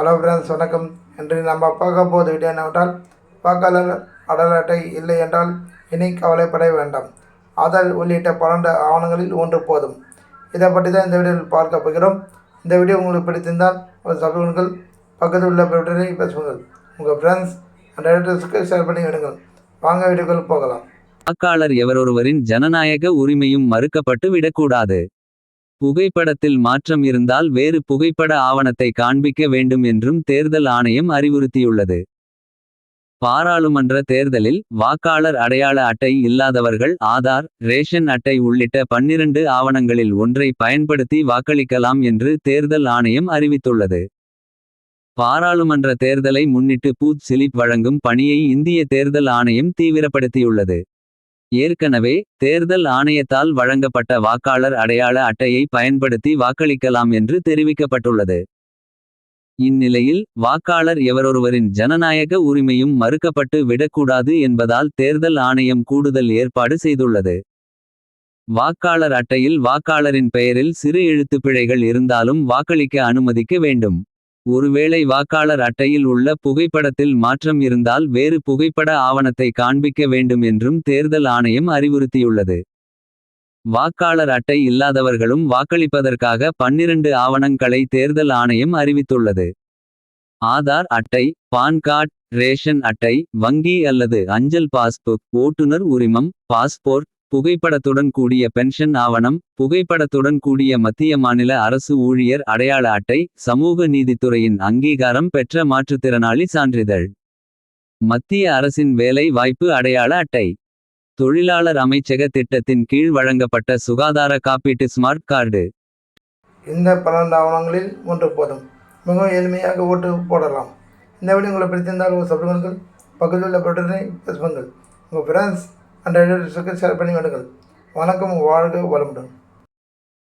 Hello friends வணக்கம் இன்று நம்ம பார்க்க போது வீடியோ என்னவென்றால் வாக்காளர் அடல் அட்டை இல்லை என்றால் இனி கவலைப்பட வேண்டாம். ஆதார் உள்ளிட்ட பன்னெண்டு ஆவணங்களில் ஒன்று போதும். இதை பற்றி தான் இந்த வீடியோவில் பார்க்க போகிறோம். இந்த வீடியோ உங்களுக்கு பிடித்திருந்தால் ஒரு சபைகள் பக்கத்தில் உள்ள பெற்றரை பேசுங்கள் உங்கள் ஃப்ரெண்ட்ஸ் அண்ட் ரிலேட்டிவ்ஸ்க்கு ஷேர் பண்ணி விடுங்கள். வாங்க வீடியோக்கள் போகலாம். வாக்காளர் எவரொருவரின் ஜனநாயக உரிமையும் மறுக்கப்பட்டு விடக்கூடாது. புகைப்படத்தில் மாற்றம் இருந்தால் வேறு புகைப்பட ஆவணத்தை காண்பிக்க வேண்டும் என்றும் தேர்தல் ஆணையம் அறிவுறுத்தியுள்ளது. பாராளுமன்ற தேர்தலில் வாக்காளர் அடையாள அட்டை இல்லாதவர்கள் ஆதார் ரேஷன் அட்டை உள்ளிட்ட பன்னிரண்டு ஆவணங்களில் ஒன்றை பயன்படுத்தி வாக்களிக்கலாம் என்று தேர்தல் ஆணையம் அறிவித்துள்ளது. பாராளுமன்ற தேர்தலை முன்னிட்டு பூத் சிலிப் வழங்கும் பணியை இந்திய தேர்தல் ஆணையம் தீவிரப்படுத்தியுள்ளது. ஏற்கனவே தேர்தல் ஆணையத்தால் வழங்கப்பட்ட வாக்காளர் அடையாள அட்டையை பயன்படுத்தி வாக்களிக்கலாம் என்று தெரிவிக்கப்பட்டுள்ளது. இந்நிலையில் வாக்காளர் எவரொருவரின் ஜனநாயக உரிமையும் மறுக்கப்பட்டு விடக்கூடாது என்பதால் தேர்தல் ஆணையம் கூடுதல் ஏற்பாடு செய்துள்ளது. வாக்காளர் அட்டையில் வாக்காளரின் பெயரில் சிறு எழுத்துப் பிழைகள் இருந்தாலும் வாக்களிக்க அனுமதிக்க வேண்டும். ஒருவேளை வாக்காளர் அட்டையில் உள்ள புகைப்படத்தில் மாற்றம் இருந்தால் வேறு புகைப்பட ஆவணத்தை காண்பிக்க வேண்டும் என்றும் தேர்தல் ஆணையம் அறிவுறுத்தியுள்ளது. வாக்காளர் அட்டை இல்லாதவர்களும் வாக்களிப்பதற்காக பன்னிரண்டு ஆவணங்களை தேர்தல் ஆணையம் அறிவித்துள்ளது. ஆதார் அட்டை பான் கார்டு ரேஷன் அட்டை வங்கி அல்லது அஞ்சல் பாஸ்புக் ஓட்டுநர் உரிமம் பாஸ்போர்ட் புகைப்படத்துடன் கூடிய பென்ஷன் ஆவணம் புகைப்படத்துடன் கூடிய மத்திய மாநில அரசு ஊழியர் அடையாள அட்டை சமூக நீதித்துறையின் அங்கீகாரம் பெற்ற மாற்றுத்திறனாளி சான்றிதழ். மத்திய அரசின் வேலை வாய்ப்பு அடையாள அட்டை. தொழிலாளர் அமைச்சக திட்டத்தின் கீழ் வழங்கப்பட்ட சுகாதார காப்பீட்டு ஸ்மார்ட் கார்டு. இந்த பன்னெண்டு ஆவணங்களில் ஒன்று போதும். மிகவும் எளிமையாக ஓட்டு போடலாம். இந்த வீடியோ உங்களை பிடித்திருந்தால் ஒரு சப்ஸ்கிரைபர்கள் பக்கத்தில் உள்ள பட்டனை பேசுங்கள் உங்கள் ஃப்ரெண்ட்ஸ் அண்ட் ரிலேட்டிவ்ஸுக்கு சிறப்பணி பண்ணி வணக்கம் வாழ்க வளமுடன்.